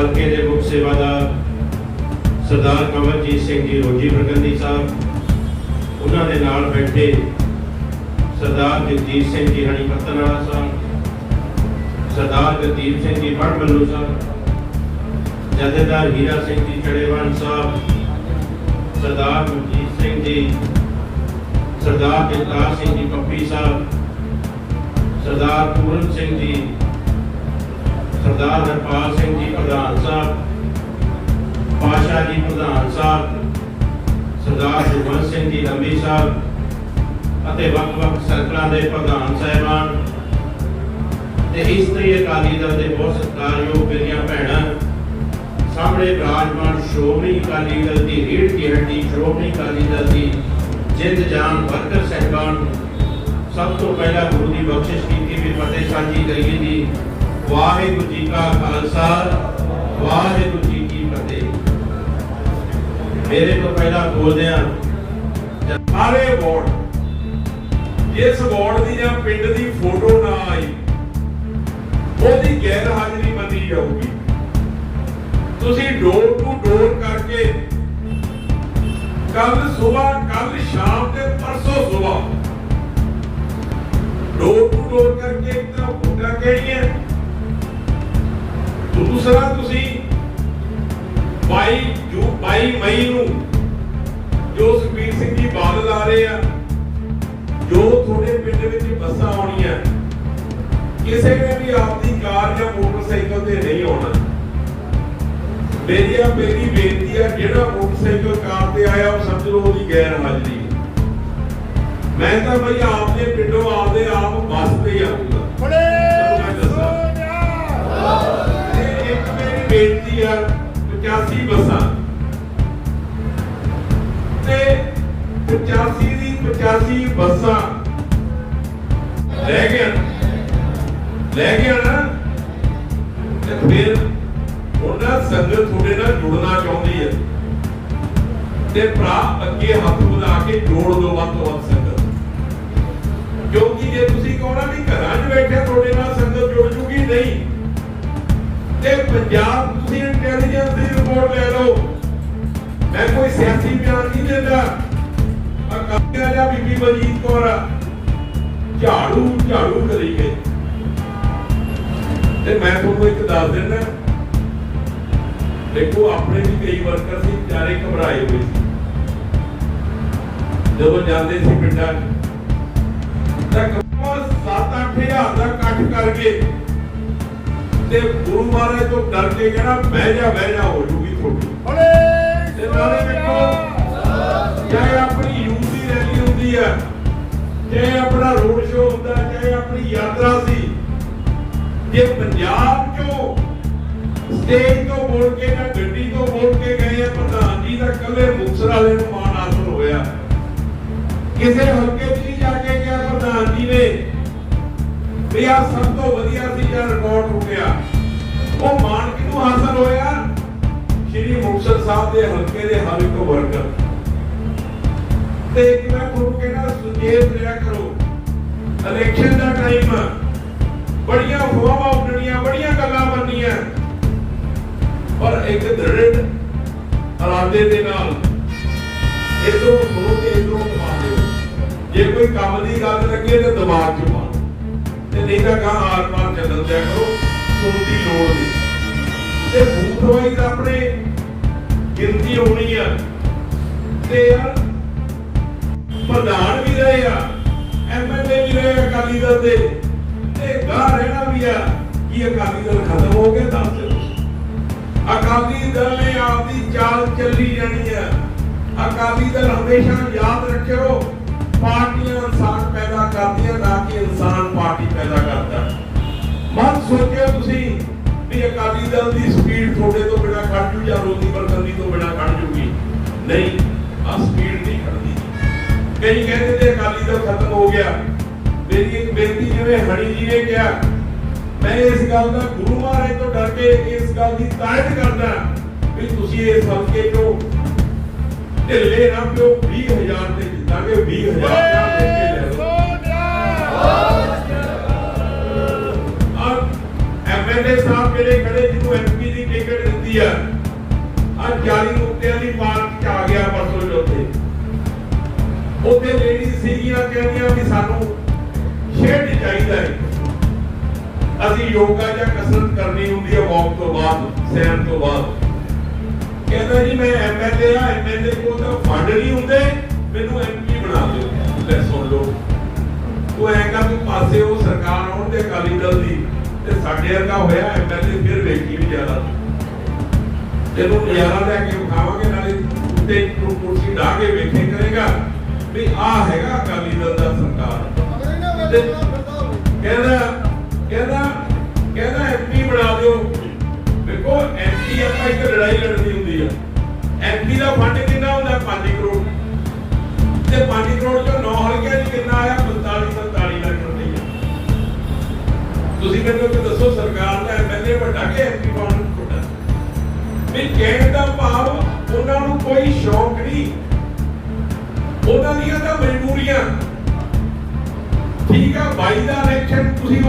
ਹਲਕੇ ਦੇ ਮੁੱਖ ਸੇਵਾਦਾਰ ਸਰਦਾਰ ਕਮਲਜੀਤ ਸਿੰਘ ਜੀ, ਰੋਜੀ ਪ੍ਰਗੰਦੀ ਸਾਹਿਬ, ਉਹਨਾਂ ਦੇ ਨਾਲ ਬੈਠੇ ਸਰਦਾਰ ਜਗਜੀਤ ਸਿੰਘ ਜੀ, ਹਣੀ ਪੱਤਨ ਸਾਹਿਬ, ਸਰਦਾਰ ਗੁਰਦੀਪ ਸਿੰਘ ਜੀ ਪੜਮੱਲੂ ਸਾਹਿਬ, ਜਥੇਦਾਰ ਹੀਰਾ ਸਿੰਘ ਜੀ ਚੜੇਵਾਨ ਸਾਹਿਬ, ਸਰਦਾਰ ਮਨਜੀਤ ਸਿੰਘ ਜੀ, ਸਰਦਾਰ ਜਗਤਾਰ ਸਿੰਘ ਜੀ, ਪੱਪੀ ਸਾਹਿਬ, ਸਰਦਾਰ ਪੂਰਨ ਸਿੰਘ ਜੀ, ਸਰਦਾਰ ਹਰਪਾਲ ਸਿੰਘ ਪ੍ਰਧਾਨ ਸਾਹਿਬ ਪਾਸ਼ਾ ਜੀ ਪ੍ਰਧਾਨ ਸਾਹਿਬ, ਸਰਦਾਰ ਜਗਵੰਤ ਸਿੰਘ ਜੀ ਲੰਬੀ ਸਾਹਿਬ ਅਤੇ ਵੱਖ-ਵੱਖ ਸਰਕਲਾਂ ਦੇ ਪ੍ਰਧਾਨ ਸਾਹਿਬਾਨ ਤੇ ਇਸਤਰੀ ਅਕਾਲੀ ਦਲ ਦੇ ਬਹੁਤ ਸਤਿਕਾਰਯੋਗ ਮੇਰੀਆਂ ਭੈਣਾਂ, ਸਾਹਮਣੇ ਵਿਰਾਜਮਾਨ ਸ਼੍ਰੋਮਣੀ ਅਕਾਲੀ ਦਲ ਦੀ ਰੀੜ ਦੀ ਹੱਡੀ, ਸ਼੍ਰੋਮਣੀ ਅਕਾਲੀ ਦਲ ਦੀ ਜਿੰਦ ਜਾਨ ਵਰਕਰ ਸਹਿਬਾਨ, ਸਭ ਤੋਂ ਪਹਿਲਾਂ ਗੁਰੂ ਦੀ ਬਖਸ਼ਿਸ਼ ਕੀਤੀ ਵੀ ਫਤਿਹ ਸਾਂਝੀ ਕਰੀਏ ਜੀ। ਵਾਹਿਗੁਰੂ ਜੀ ਕਾ ਖਾਲਸਾ, ਵਾਹਿਗੁਰੂ ਜੀ ਕੀ ਫਤਿਹ। ਮੇਰੇ ਤੋਂ ਪਹਿਲਾਂ ਬੋਲਦਿਆਂ ਸਾਰੇ ਵਾਰਡ ਜਿਸ ਵਾਰਡ ਦੀ ਜਾਂ ਪਿੰਡ ਦੀ ਫੋਟੋ ਨਾ ਆਈ, ਉਹਦੀ ਗੈਰ ਹਾਜ਼ਰੀ ਮੰਨੀ ਜਾਊਗੀ। ਤੁਸੀਂ ਡੋਰ ਟੂ ਡੋਰ ਕਰਕੇ ਕੱਲ ਸਵੇਰ ਕੱਲ ਸ਼ਾਮ ਤੇ ਪਰਸੋਂ ਸਵੇਰ ਡੋਰ ਟੂ ਡੋਰ ਕਰਕੇ ਇੱਕ ਤਾਂ ਵੋਟਾਂ ਕਿਹੜੀਆਂ? ਦੂਸਰਾ ਤੁਸੀਂ 22 ਜੂ 22 ਮਈ ਨੂੰ ਜੋ ਸੁਖਬੀਰ ਸਿੰਘ ਜੀ ਬਾਦਲ ਆ ਰਹੇ ਆ, ਜੋ ਤੁਹਾਡੇ ਪਿੰਡ ਵਿੱਚ ਬੱਸਾਂ ਆਉਣੀਆਂ, ਕਿਸੇ ਨੇ ਵੀ ਆਪਦੀ ਕਾਰ ਜਾਂ ਮੋਟਰਸਾਈਕਲ ਤੇ ਨਹੀਂ ਆਉਣਾ। ਮੇਰੀ ਆ, ਮੇਰੀ ਬੇਨਤੀ ਆ, ਜਿਹੜਾ ਮੋਟਰਸਾਈਕਲ ਕਾਰ ਤੇ ਆਇਆ, ਉਹ ਸਮਝ ਲਓ ਉਹਦੀ ਗੈਰ ਹਾਜ਼ਰੀ। ਮੈਂ ਤਾਂ ਬਈ ਆਪਦੇ 85 ਦੀ 85 ਬੱਸਾਂ। ਲੈ ਗਿਆ। ਲੈ ਗਿਆ ਨਾ। ਤੇ ਫਿਰ ਉਹਨਾਂ ਸੰਗਤ ਤੁਹਾਡੇ ਨਾਲ ਜੁੜਨਾ ਚਾਹੁੰਦੀ ਹੈ। ਤੇ ਭਰਾ, ਅੱਗੇ ਹੱਥ ਵਧਾ ਕੇ ਜੋੜ ਦੋ ਵੱਧ ਤੋਂ ਵੱਧ ਸੰਗਤ। ਕਿਉਂਕਿ ਜੇ ਤੁਸੀਂ ਕਹੋਣਾ ਵੀ ਘਰਾਂ 'ਚ ਬੈਠੇ ਤੁਹਾਡੇ ਨਾਲ ਸੰਗਤ ਜੁੜ ਜੂਗੀ, ਨਹੀਂ। ਤੇ ਪੰਜਾਬ, ਤੁਸੀਂ ਇੰਟੈਲੀਜੈਂਸ ਦੀ ਰਿਪੋਰਟ ਲੈ ਲਓ। ਮੈਂ ਕੋਈ ਸਿਆਸੀ ਬਿਆਨ ਨਹੀਂ ਦਿੰਦਾ। ਅਕਾਲੀਆ ਜਾਂ ਬੀਬੀ ਬਲਜੀਤ ਕੌਰ। ਝਾੜੂ ਝਾੜੂ ਕਰੀ ਗਈ ਤੇ ਮੈਂ ਤੁਹਾਨੂੰ ਇੱਕ ਦੱਸ ਦਿੰਦਾ। ਦੇਖੋ ਆਪਣੇ ਵੀ ਕਈ ਵਰਕਰ ਸੀ ਵਿਚਾਰੇ ਘਬਰਾਏ ਹੋਏ ਸੀ। ਜਦੋਂ ਜਾਂਦੇ ਸੀ ਪਿੰਡਾਂ ਤਾਂ ਕਮਾ 7-8000 ਦਾ ਇਕੱਠ ਕਰਕੇ ਤੇ ਗੁਰੂ ਮਹਾਰਾਜ ਤੋਂ ਡਰ ਕੇ ਕਹਿਣਾ ਬਹਿ ਜਾ ਬਹਿ ਜਾ ਹੋ ਜੂਗੀ ਤੁਹਾਡੀ ਤੇ ਨਾਲੇ ਵੇਖੋ ਚਾਹੇ ਆਪਣੀ ਰੈਲੀ ਹੁੰਦੀ ਚਾਹੇ ਆਪਣਾ ਰੋਡ ਸ਼ੋਅ ਹੁੰਦਾ, ਚਾਹੇ ਆਪਣੀ ਯਾਤਰਾ ਸੀ। ਜੇ ਪੰਜਾਬ ਚੋਂ ਸਟੇਜ ਤੋਂ ਬੋਲ ਕੇ ਨਾ ਗੱਡੀ ਤੋਂ ਬੋਲ ਕੇ ਗਏ ਆ, ਪ੍ਰਧਾਨ ਜੀ ਦਾ ਕੱਲੇ ਮੁਕਤਸਰ ਵਾਲੇ ਨੂੰ ਮਾਣ ਹਾਸਲ ਹੋਇਆ। ਕਿਸੇ ਹਲਕੇ 'ਚ ਨਹੀਂ ਜਾ ਕੇ ਗਿਆ ਪ੍ਰਧਾਨ ਜੀ ਨੇ। ਵੀ ਆ ਸਭ ਤੋਂ ਵਧੀਆ ਸੀ ਜਾਂ ਰਿਕਾਰਡ ਟੁੱਟਿਆ। ਉਹ ਮਾਣ ਕਿਹਨੂੰ ਹਾਸਲ ਹੋਇਆ? ਸ਼੍ਰੀ ਮੁਕਤਸਰ ਸਾਹਿਬ ਦੇ ਹਲਕੇ ਦੇ ਹਰ ਇੱਕ ਵਰਕਰ। ਤੇ ਇੱਕ ਮੈਂ ਤੁਹਾਨੂੰ ਕਹਿਣਾ ਸੁਚੇਤ ਰਿਹਾ ਕਰੋ। ਇਲੈਕਸ਼ਨ ਦਾ ਟਾਈਮ ਬੜੀਆਂ ਅਫਵਾਹਾਂ ਉੱਡਣੀਆਂ, ਬੜੀਆਂ ਗੱਲਾਂ ਬਣਨੀਆਂ। ਪਰ ਇੱਕ ਦ੍ਰਿੜ ਇਰਾਦੇ ਦੇ ਨਾਲ ਇਧਰੋਂ ਸੁਣੋ ਤੇ ਇਧਰੋਂ ਦਬਾ ਦਿਓ ਜੇ ਕੋਈ ਕੰਮ ਦੀ ਗੱਲ ਲੱਗੇ ਤੇ ਦਿਮਾਗ 'ਚ ਪਾ ਤੇ ਨਹੀਂ ਤਾਂ ਗਾਂ ਆਰ ਪਾਰ ਚੱਲਣ ਦਿਆ ਕਰੋ, ਸੁਣ ਦੀ ਲੋੜ ਨਹੀਂ। ਤੇ ਬੂਥ ਵਾਈਜ਼ ਆਪਣੇ ਗਿਣਤੀ ਹੋਣੀ ਆ। ਤੇ ਯਾਰ ਪ੍ਰਧਾਨ ਵੀ ਰਹੇ ਆ ਐਮਐਲਏ ਵੀ ਰਹੇ ਅਕਾਲੀ ਦਲ ਦੇ। ਤੇ ਗਾਂ ਰਹਿਣਾ ਵੀ ਆ, ਕੀ ਅਕਾਲੀ ਦਲ ਖਤਮ ਹੋ ਗਿਆ ਦੱਸ ਅਕਾਲੀ ਦਲ ਨੇ ਆਪਦੀ ਚਾਲ ਚੱਲੀ ਜਾਣੀ ਆ। ਅਕਾਲੀ ਦਲ ਹਮੇਸ਼ਾ ਯਾਦ ਰੱਖਿਓ, ਪਾਰਟੀਆਂ ਇਨਸਾਨ ਪੈਦਾ ਕਰਦੀਆਂ ਨਾ ਕਿ ਇਨਸਾਨ ਪਾਰਟੀ ਪੈਦਾ ਕਰਦਾ। ਮਤ ਸੋਚਿਓ ਤੁਸੀਂ ਵੀ ਅਕਾਲੀ ਦਲ ਦੀ ਸਪੀਡ ਤੁਹਾਡੇ ਤੋਂ ਬਿਨਾ ਖੜ ਜੂ ਜਾਂ ਰੋਜ਼ੀ ਬਰਕੰਦੀ ਤੋਂ ਬਿਨਾ ਖੜ ਜੂਗੀ। ਨਹੀਂ ਕਈ ਕਹਿੰਦੇ ਨੇ ਅਕਾਲੀ ਦਲ ਖਤਮ ਹੋ ਗਿਆ। ਮੇਰੀ ਇੱਕ ਬੇਨਤੀ ਜਿਵੇਂ ਹਣੀ ਜੀ ਨੇ ਕਿਹਾ, ਮੈਂ ਇਸ ਗੱਲ ਦਾ ਗੁਰੂ ਮਹਾਰਾਜ ਤੋਂ ਡਰ ਕੇ ਇਸ ਗੱਲ ਦੀ ਤਾਇਦ ਕਰਦਾ ਵੀ ਤੁਸੀਂ ਇਹ ਸਮਝ ਕੇ ਢਿੱਲੇ ਨਾ ਪਿਓ 20000 ਤੇ ਜਿੱਤਾਂਗੇ 20000 ਤੇ ਲੈ ਲਓ। ਐਮਐਲਏ ਸਾਹਿਬ ਜਿਹੜੇ ਖੜੇ, ਜਿਹਨੂੰ ਐਮਪੀ ਦੀ ਟਿਕਟ ਦਿੱਤੀ ਆ ਅੱਜ 40 ਰੁਪਿਆਂ ਦੀ ਮਾਰਕ ਆ ਗਿਆ ਪਰਸੋਂ ਜੋਤੇ ਸਾਨੂੰ ਸ਼ੇਡ ਚਾਹੀਦਾ ਹੈ ਅਸੀਂ ਯੋਗਾ ਜਾਂ ਕਸਰਤ ਕਰਨੀ ਹੁੰਦੀ ਹੈ ਵਾਕ ਤੋਂ ਬਾਅਦ, ਸੈਰ ਤੋਂ ਬਾਅਦ। ਕਹਿੰਦਾ ਜੀ, ਮੈਂ ਐਮਐਲਏ ਆ ਐਮਐਲਏ ਕੋਲ ਤਾਂ ਫੰਡ ਨਹੀਂ ਹੁੰਦੇ। ਮੈਨੂੰ ਐਮਪੀ ਬਣਾ ਦਿਓ। ਲੈ ਸੁਣ ਲਓ। ਤੂੰ ਐਂ ਕਰ ਪਾਸੇ ਉਹ ਸਰਕਾਰ ਆਉਣ ਦੇ ਅਕਾਲੀ ਦਲ ਦੀ, ਤੇ ਸਾਡੇ ਵਰਗਾ ਹੋਇਆ ਐਮਐਲਏ ਫਿਰ ਵੇਖੀ ਵੀ ਜ਼ਿਆਦਾ। ਤੈਨੂੰ ਨਜ਼ਾਰਾ ਲੈ ਕੇ ਵਿਖਾਵਾਂਗੇ, ਨਾਲੇ ਉੱਤੇ ਕੁਰਸੀ ਢਾ ਕੇ ਵੇਖੇ। ਵੀ ਆਹ ਹੈਗਾ ਅਕਾਲੀ ਦਲ ਦਾ ਸਰਕਾਰ। ਕਹਿੰਦਾ ਕਹਿੰਦਾ ਕਹਿੰਦਾ ਐਮਪੀ ਬਣਾ ਦਿਓ। ਵੇਖੋ ਐਮਪੀ ਆਪਾਂ ਇੱਕ ਲੜਾਈ ਲੜਨੀ ਹੁੰਦੀ ਆ। ਐਮਪੀ ਦਾ ਫੰਡ ਕਿੰਨਾ ਹੁੰਦਾ? 5 ਕਰੋੜ। ਤੇ 5 ਕਰੋੜ ਚੋਂ 9 ਹਲਕਿਆਂ 'ਚ ਕਿੰਨਾ ਆਇਆ? 45 47 ਲੱਖ ਰੁਪਈਆ। ਤੁਸੀਂ ਮੈਨੂੰ ਕਿ ਦੱਸੋ, ਸਰਕਾਰ ਦਾ ਐਮਐਲਏ ਵੱਡਾ ਕਿ ਐਮਪੀ ਕੌਣ? ਵੱਡਾ ਵੀ ਕਹਿਣ ਦਾ ਭਾਵ, ਉਹਨਾਂ ਨੂੰ ਕੋਈ ਸ਼ੌਕ ਨਹੀਂ। ਉਹਨਾਂ ਦੀਆਂ ਤਾਂ ਮਜਬੂਰੀਆਂ। ਠੀਕ ਆ ਬਾਈ ਦਾ ਇਲੈਕਸ਼ਨ ਤੁਸੀਂ